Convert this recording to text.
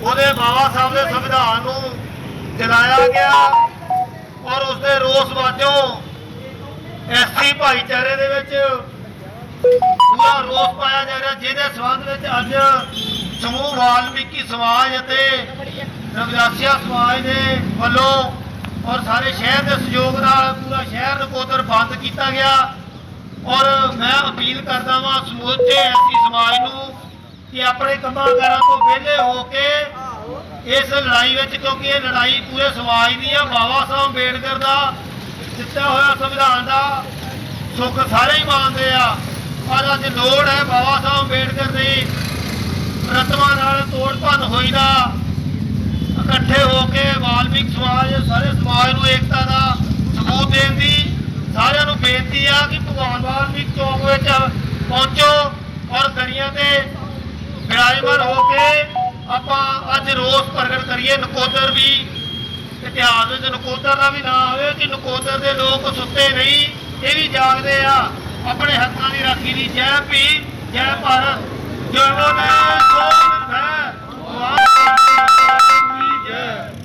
ਉਹਦੇ ਬਾਬਾ ਸਾਹਿਬ ਦੇ ਸੰਵਿਧਾਨ ਨੂੰ ਜਲਾਇਆ ਗਿਆ ਔਰ ਉਸ ਦੇ ਰੋਸ ਵਜੋਂ ਐਸਸੀ ਭਾਈਚਾਰੇ ਦੇ ਵਿੱਚ ਪੂਰਾ ਰੋਸ ਪਾਇਆ ਜਾ ਰਿਹਾ, ਜਿਹਦੇ ਸਬੰਧ ਵਿੱਚ ਅੱਜ ਸਮੂਹ ਵਾਲਮੀਕੀ ਸਮਾਜ ਅਤੇ ਰਵਿਦਾਸੀਆ ਸਮਾਜ ਦੇ ਵੱਲੋਂ ਔਰ ਸਾਰੇ ਸ਼ਹਿਰ ਦੇ ਸਹਿਯੋਗ ਨਾਲ ਪੂਰਾ ਸ਼ਹਿਰ ਨਕੋਦਰ ਬੰਦ ਕੀਤਾ ਗਿਆ। ਔਰ ਮੈਂ ਅਪੀਲ ਕਰਦਾ ਵਾਂ ਤੇ ਐਸੀ ਸਮਾਜ ਨੂੰ ਕਿ ਆਪਣੇ ਕੰਮਾਂ ਕਾਰਾਂ ਤੋਂ ਵਿਹਲੇ ਹੋ ਕੇ ਇਸ ਲੜਾਈ ਵਿੱਚ, ਕਿਉਂਕਿ ਇਹ ਲੜਾਈ ਪੂਰੇ ਸਮਾਜ ਦੀ ਆ, ਬਾਬਾ ਸਾਹਿਬ ਅੰਬੇਡਕਰ ਦਾ ਦਿੱਤਾ ਹੋਇਆ ਸੰਵਿਧਾਨ ਦਾ ਸੁੱਖ ਸਾਰੇ ਹੀ ਮੰਨਦੇ ਆ। ਪਰ ਅੱਜ ਲੋੜ ਹੈ ਬਾਬਾ ਸਾਹਿਬ ਅੰਬੇਡਕਰ ਦੀ ਪ੍ਰਤਿਮਾ ਨਾਲ ਤੋੜ ਭੰਨ ਹੋਈ ਦਾ। ਇਕੱਠੇ ਹੋ ਕੇ ਵਾਲਮੀਕ ਸਮਾਜ, ਸਾਰੇ ਸਮਾਜ ਨੂੰ ਏਕਤਾ ਦਾ ਸਬੂਤ ਦੇਣ ਦੀ ਸਾਰਿਆਂ ਨੂੰ ਬੇਨਤੀ ਆ ਕਿ ਭਗਵਾਨ ਵਾਲਮੀਕ ਚੌਕ ਵਿੱਚ ਪਹੁੰਚੋ ਔਰ ਦਰੀਆਂ ਤੇ ਵਿਰਾਜਮਾਨ ਹੋ ਕੇ ਆਪਾਂ ਅੱਜ ਰੋਸ ਪ੍ਰਗਟ ਕਰੀਏ। ਨਕੋਦਰ ਵੀ ਇਤਿਹਾਸ ਵਿੱਚ ਨਕੋਦਰ ਦਾ ਵੀ ਨਾਮ ਆਵੇ ਕਿ ਨਕੋਦਰ ਦੇ ਲੋਕ ਸੁੱਤੇ ਨਹੀਂ, ਇਹ ਵੀ ਜਾਗਦੇ ਆ। ਆਪਣੇ ਹੱਕਾਂ ਦੀ ਰਾਖੀ ਦੀ ਜੈ ਭੀ ਜੈ ਭਾਰਤ। ਜੈ ਬੋਲੇ ਸੋ